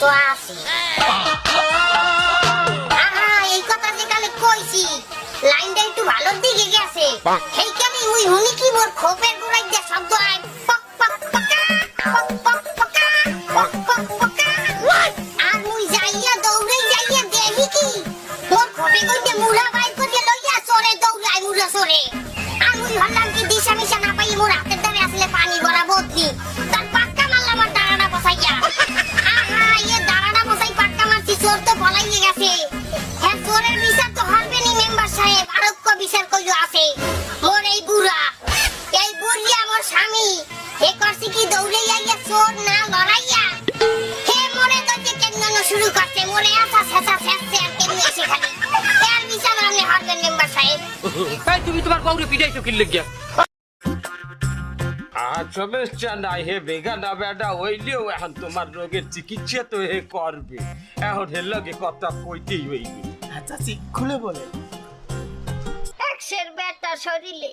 তো আছি। আহা এই কথা যে কালে কইছি লাইনটা একটু ভালোর দিকে গেছে। সেইখানে মুই হুনি কি মোর খোপের গোড়ায় দিয়ে শব্দ আয়? পক পক পকা পক পক পকা পক পক পকা। আর মুই যাইয়া দৌড়ে যাইয়া দেখি কি মোর খোপে কইতে মুড়া বাইর করে লইয়া চরে দৌড়ায় মুড়া চরে। আর মুই ভাবলাম কি দিশা মিশা না পাই মোর হাতের আসলে পানি ভরা বদলি। গেছে হ্যাঁ বিচার তো হরবেনি মেম্বার সাহেব আরোগ্য বিচার কইলো আছে। মোর এই বুড়া। এই বুড়ি আমার স্বামী। হে করছি কি দৌড়ে যাইয়া চোর না লড়াইয়া? হে মনে তো যে কেন্দ্র শুরু করছে? মনে আসা শেষা শেষছে আর কেমনি এসে খালি এর বিচার আপনি হরবেন মেম্বার সাহেব। এই তুমি তোমার বউরে পিটাইছো কি লেগিয়া সমস্যা নাই হে বেগা না হইলেও এখন তোমার রোগের চিকিৎসা তো হে করবে এখন হে লগে কথা কইতেই হইবে চাচি খুলে বলে একশের বেটা শরীরে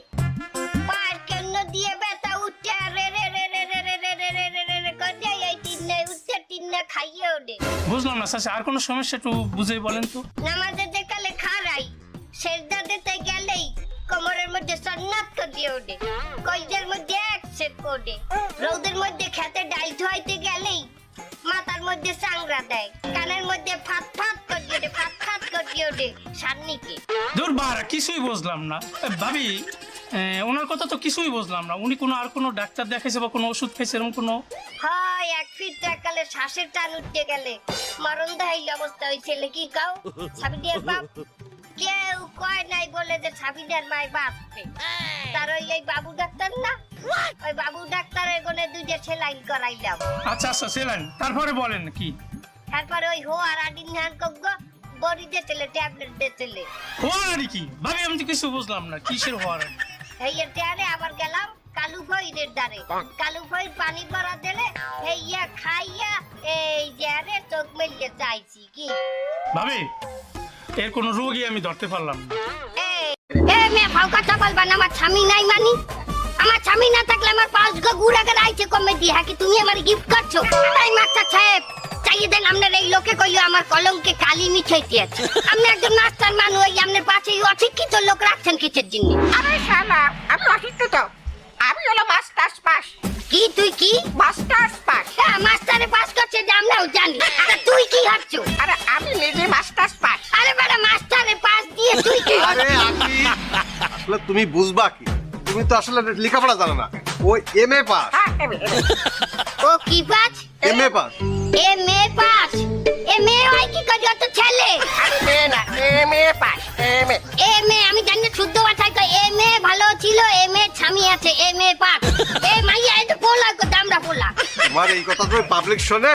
পায়ের কেন দিয়ে বেটা উঠে রে রে রে রে রে রে রে রে রে রে রে রে করে এই টিন্নে উঠে টিন্নে খাইয়ে ওঠে বুঝলাম না চাচি আর কোনো সমস্যা একটু বুঝে বলেন তো নামাজে দেখালে খারাই সেজদা গেলেই কোমরের মধ্যে সন্ন্যাত দিয়ে ওঠে কইজের মধ্যে সেট করে রোদের মধ্যে খেতে ডাল ধোয়াইতে গেলেই মাথার মধ্যে চাংরা দেয়। কানের মধ্যে ফাত ফাত করিয়ে ওঠে ফাত ফাত করিয়ে ওঠে সান্নিকে। দূর বাড়া কিছুই বুঝলাম না। এ, ভাবি এ, ওনার কথা তো কিছুই বুঝলাম না। উনি কোনো আর কোনো ডাক্তার দেখাইছে বা কোনো ওষুধ খাইছে এরকম কোনো হয় এক ফিট টাকালে শ্বাসের টান উঠতে গেলে মরণ দাহিল অবস্থা হয়েছিল কি কাও? সাবিদের বাপ? কেউ কয় নাই বলে যে সাবিদের মাই বাঁচবে তার ওই এই বাবু ডাক্তার না ওই বাবু ডাক্তারের গনে দুইটা সেলাইন করাইলাম। আচ্ছা আচ্ছা সেলেন তারপরে বলেন কি? তারপরে ওই হো আর আডিন হান কগ্গ বড়ি দিয়েছিলে ট্যাবলেট দিয়েছিলে হওয়ার কি? ভাবি আমি তো কিছু বুঝলাম না কিসের হওয়ার এই টেয়ারে আবার গেলাম কালু ফইরের দ্বারে। কালু ফইর পানি ভরা দিলে হেইয়া খাইয়া এই যে আরে চোখ মেলিয়ে চাইছি কি? ভাবি এর কোনো রোগই আমি ধরতে পারলাম না। এই এ মেয়ে ফাউ কথা বলবা না আমার স্বামী নাই মানি। আমার স্বামী না থাকলে আমার পাঁচ গো গুড়া করে আইছে কমে দিয়ে হ্যাঁ কি তুমি আমার গিফট করছ? তাই মাস্টার সাহেব চাইয়ে দেন আপনার এই লোকে কইলো আমার কলমকে কালি মিঠাইতে আছে আপনি একজন মাস্টার মানুষ ওই আপনার পাশে অশিক্ষিত লোক রাখছেন কিসের জন্য? আরে শালা আমি অশিক্ষিত। আমি হলো মাস্টার্স পাস কি তুই কি? মাস্টার্স পাস হ্যাঁ মাস্টারে পাস করছে যে আমরাও জানি। তা তুই কি হারছো আরে আমি নিজে মাস্টার্স পাস আরে বেটা মাস্টারে পাস দিয়ে তুই কি আরে তুমি বুঝবা কি? তুমি তো আসলে লেখাপড়া জানো না। ও এম এ পাস। হ্যাঁ এ, এ। ও কি pass? M A pass. M A pass. M A ওই কি করে অত ছেলে? আরে না M A pass M A M A আমি জানি শুদ্ধ ভাষায় কই এম এ ভালো ছিল এম এ ছামি আছে এম এ পাস। এ মাইয়া এটা পোলা দামরা পোলা। তোমার এই কথা তুমি পাবলিক শোনে?